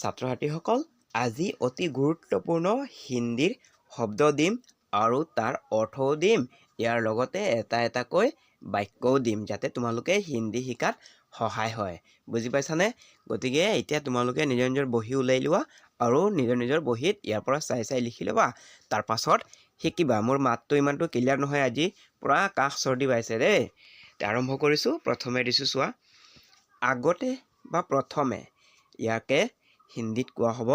ছাত্ৰ ছাত্ৰীসকল আজি অতি গুৰুত্বপূৰ্ণ হিন্দীৰ শব্দ দিম আৰু তাৰ অৰ্থও দিম। ইয়াৰ লগতে এটা এটাকৈ বাক্যও দিম যাতে তোমালোকে হিন্দী শিকাত সহায় হয়। বুজি পাইছানে? গতিকে এতিয়া তোমালোকে নিজৰ নিজৰ বহী ওলাই লোৱা আৰু নিজৰ নিজৰ বহীত ইয়াৰ পৰা চাই চাই লিখি ল'বা। তাৰ পাছত শিকিবা। মোৰ মাতটো ইমানটো ক্লিয়াৰ নহয় আজি। পূৰা কাহ চৰ্দি পাইছে দেই। আৰম্ভ কৰিছোঁ। প্ৰথমে দিছোঁ চোৱা। আগতে বা প্ৰথমে ইয়াকে হিন্দীত কোৱা হ'ব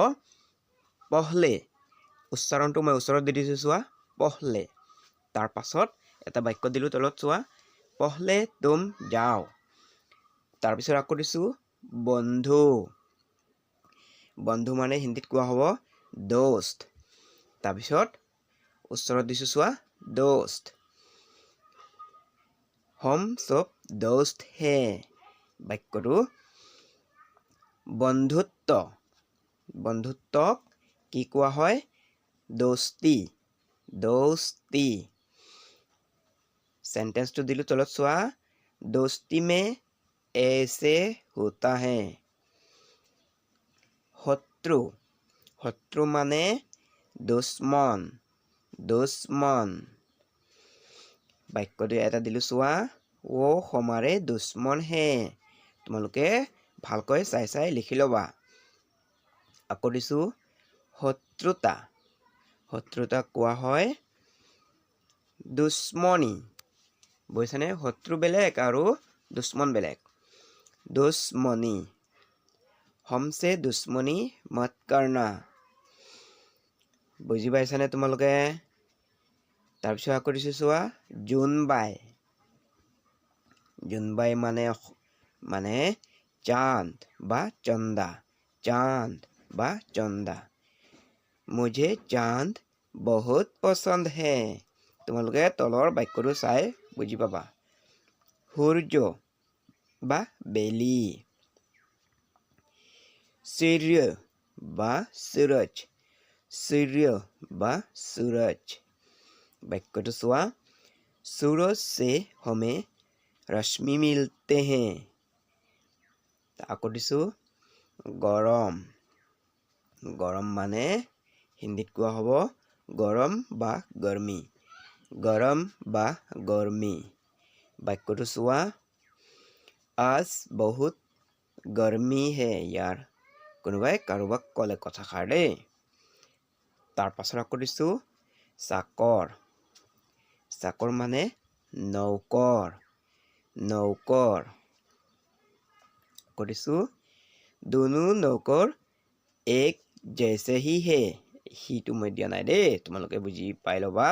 পহলে উচ্চাৰণটো মই ওচৰত দি দিছোঁ চোৱা পহলে তাৰ পাছত এটা বাক্য দিলোঁ তলত চোৱা পহলে তুম যাও তাৰপিছত আকৌ দিছোঁ বন্ধু বন্ধু মানে হিন্দীত কোৱা হ'ব দোস্ত তাৰপিছত ওচৰত দিছোঁ চোৱা দোস্ত হম চব দোস্ত হে বাক্যটো বন্ধুত্ব। বন্ধুত্বক কি কোৱা হয়? দোস্তি দোস্তি। চেণ্টেঞ্চটো দিলোঁ তলত, চোৱা। দোস্তি মে এছে হোতা হে। শত্ৰু শত্ৰু মানে দুশ্মন দুশ্মন। বাক্যটো এটা দিলোঁ, চোৱা। অ' সমাৰে দুশ্মন হে। তোমালোকে ভালকৈ চাই চাই লিখি ল'বা। কৰিছোঁ শত্ৰুতা। শত্ৰুতা কোৱা হয় দুশ্মনী। বুজিছেনে? শত্ৰু বেলেগ আৰু দুশ্মন বেলেগ। দুশ্মনী। হমছে দুশ্মনী মত কাৰনা। বুজি পাইছানে তোমালোকে? তাৰপিছত আকৌ দিছোঁ চোৱা, জোনবাই। জোনবাই মানে মানে চান্দ বা চন্দা। চান্দ বা চন্দা মুঝে চাঁদ বহুত পচন্দ হে তোমালোকে তলৰ বাক্যটো চাই বুজি পাবা সূৰ্য বা বেলি सूर्य বা सूरज सूर्य বা सूरज বাক্যটো চোৱা सूरज से हमें रश्मि मिलते हैं আকৌ দিছোঁ গৰম গৰম মানে হিন্দীত কোৱা হ'ব গৰম বা গৰমি। গৰম বা গৰমি। বাক্যটো চোৱা। আজ বহুত গৰমি হে ইয়াৰ। কোনোবাই কাৰোবাক ক'লে কথাষাৰ দেই। তাৰ পাছত আকৌ দিছোঁ চাকৰ। চাকৰ মানে নৌকৰ। নৌকৰ। আকৌ দিছোঁ দুনু নৌকৰ এক জেচে হি হে সিটো মই দিয়া নাই দেই তোমালোকে বুজি পাই ল'বা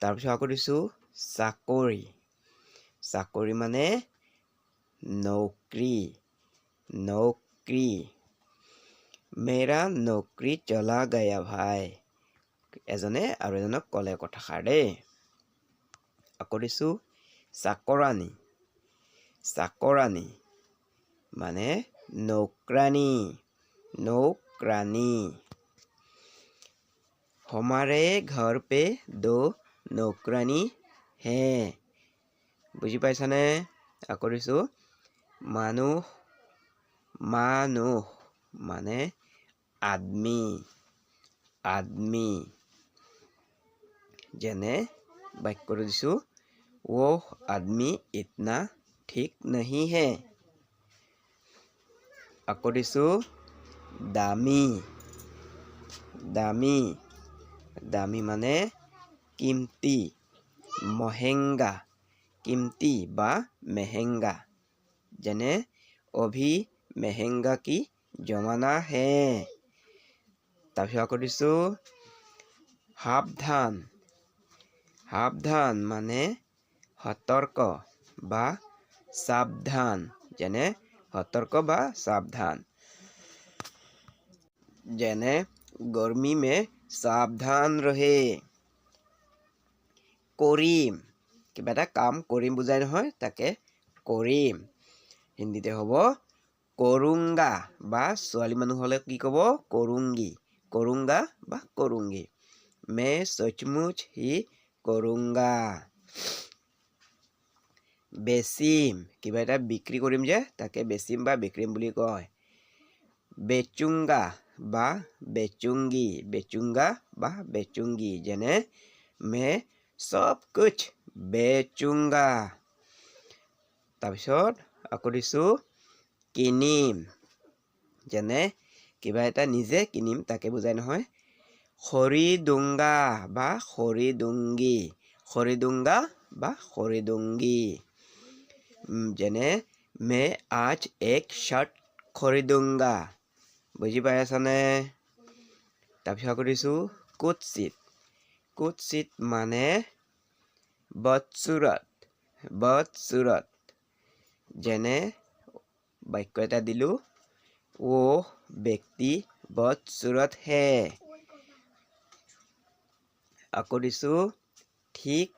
তাৰপিছত আকৌ দিছোঁ চাকৰি চাকৰি মানে নৌকৰি নৌকৰি মেৰা নৌকৰি চলা গয়া ভাই এজনে আৰু এজনক ক'লে কথাষাৰ দেই আকৌ দিছোঁ চাকৰাণী চাকৰাণী মানে নৌকৰাণী নৌকৰাণী हमारे घर पे दो নৌকৰাণী হে বুজি পাইছানে আকৌ দিছোঁ মানুহ মানুহ মানে আদমি আদমি যেনে বাক্যটো দিছোঁ ওহ আদমি ইতনা ঠিক নাহি হে আকৌ দিছোঁ দামী দামী দামী মানে কিমতি মহেংগা কিমতি বা মেহেংগা যেনে অভি মেহেংগা কি জমানা হে তাৰপিছত আকৌ দিছোঁ সাৱধান সাৱধান মানে সতৰ্ক বা সাৱধান যেনে সতৰ্ক বা সাৱধান যেনে গৰমি মে সাৱধান ৰহে কৰিম কিবা এটা কাম কৰিম বুজাই নহয় তাকে কৰিম হিন্দীতে হ'ব কৰোংগা বা ছোৱালী মানুহ হ'লে কি ক'ব? কৰোংগী কৰোংগা বা কৰোংগী মে সচমুচ হি কৰোংগা বেচিম কিবা এটা বিক্ৰী কৰিম যে তাকে বেচিম বা বিক্ৰীম বুলি কয়। বেচুংগা বা বেচুংগী বেচুংগা বা বেচুংগী যেনে মে চব কুছ বেচুংগা তাৰপিছত আকৌ দিছোঁ কিনিম। যেনে কিবা এটা নিজে কিনিম, তাকে বুজাই নহয়। খৰিদুংগা বা খৰিদুংগী খৰিদুংগা বা খৰিদুংগী যেনে মে আজ এক চাৰ্ট খৰিদুংগা বুজি পাই আছানে তাৰপিছত আকৌ দিছোঁ কুৎচিত কুৎচিত মানে বদচুৰত বদচুৰত যেনে বাক্য এটা দিলোঁ ও ব্যক্তি বদচুৰত হে আকৌ দিছোঁ ঠিক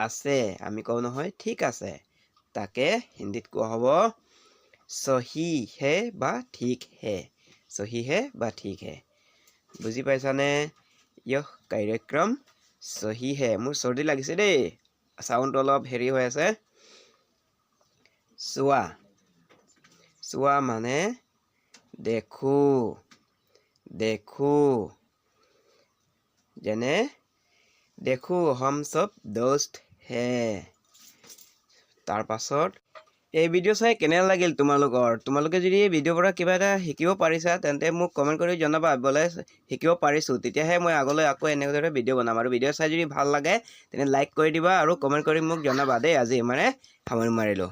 আছে আমি কওঁ নহয় ঠিক আছে তাকে হিন্দীত কোৱা হ'ব চহী হে বা ঠিক হে চহী হে বা ঠিক হে। বুজি পাইছানে? ইয়হ কাৰ্যক্ৰম চহী হে। মোৰ চৰ্দি লাগিছে দেই। চাউণ্ডটো অলপ হেৰি হৈ আছে। চোৱা। চোৱা মানে দেখো। দেখো। যেনে, দেখো হম চব দোস্ত হে। তাৰ পাছত এই ভিডিঅ' চাই কেনে লাগিল তোমালোকৰ? তোমালোকে যদি এই ভিডিঅ'ৰ পৰা কিবা এটা শিকিব পাৰিছা, তেন্তে মোক কমেণ্ট কৰি জনাবা, বোলে শিকিব পাৰিছোঁ। তেতিয়াহে মই আগলৈ আকৌ এনেদৰে ভিডিঅ' বনাম। আৰু ভিডিঅ' চাই যদি ভালো লাগে তেনে লাইক কৰি দিবা আৰু কমেণ্ট কৰি মোক জনাবা দেই আজি মানে সামৰি মাৰিলোঁ।